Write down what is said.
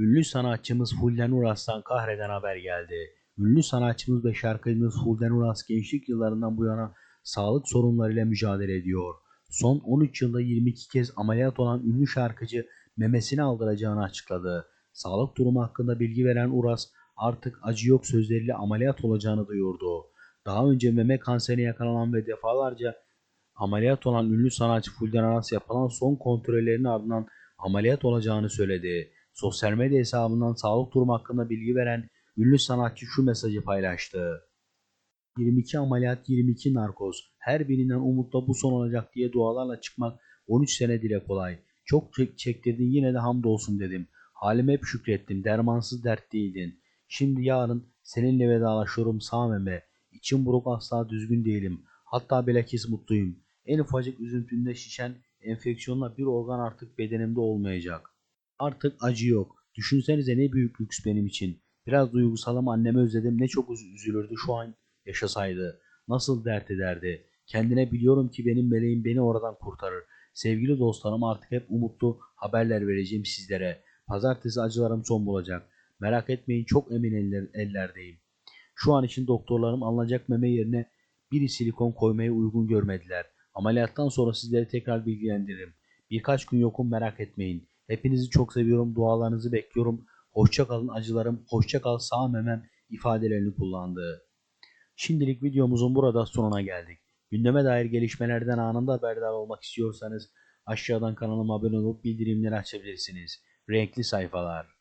Ünlü sanatçımız Fulden Uras'tan kahreden haber geldi. Ünlü sanatçımız ve şarkıcımız Fulden Uras gençlik yıllarından bu yana sağlık sorunlarıyla mücadele ediyor. Son 13 yılda 22 kez ameliyat olan ünlü şarkıcı memesini aldıracağını açıkladı. Sağlık durumu hakkında bilgi veren Uras artık acı yok sözleriyle ameliyat olacağını duyurdu. Daha önce meme kanserine yakalanan ve defalarca ameliyat olan ünlü sanatçı Fulden Aras yapılan son kontrollerinin ardından ameliyat olacağını söyledi. Sosyal medya hesabından sağlık durumu hakkında bilgi veren ünlü sanatçı şu mesajı paylaştı. 22 ameliyat 22 narkoz. Her birinden umutla bu son olacak diye dualarla çıkmak 13 sene dile kolay. Çok çek çektirdin yine de hamdolsun dedim. Halime hep şükrettim. Dermansız dert değildin. Şimdi yarın seninle vedalaşıyorum sağ meme. İçim buruk asla düzgün değilim. Hatta bilakis mutluyum. En ufacık üzüntünde şişen enfeksiyonla bir organ artık bedenimde olmayacak. Artık acı yok. Düşünsenize ne büyük lüks benim için. Biraz duygusalım annemi özledim ne çok üz- üzülürdü şu an yaşasaydı. Nasıl dert ederdi. Kendine biliyorum ki benim meleğim beni oradan kurtarır. Sevgili dostlarım artık hep umutlu haberler vereceğim sizlere. Pazartesi acılarım son bulacak. Merak etmeyin çok emin eller, ellerdeyim. Şu an için doktorlarım alınacak meme yerine bir silikon koymayı uygun görmediler. Ameliyattan sonra sizleri tekrar bilgilendiririm. Birkaç gün yokum merak etmeyin. Hepinizi çok seviyorum. Dualarınızı bekliyorum. Hoşça kalın acılarım. Hoşça kal sağ memem ifadelerini kullandı. Şimdilik videomuzun burada sonuna geldik. Gündeme dair gelişmelerden anında haberdar olmak istiyorsanız aşağıdan kanalıma abone olup bildirimleri açabilirsiniz. Renkli sayfalar.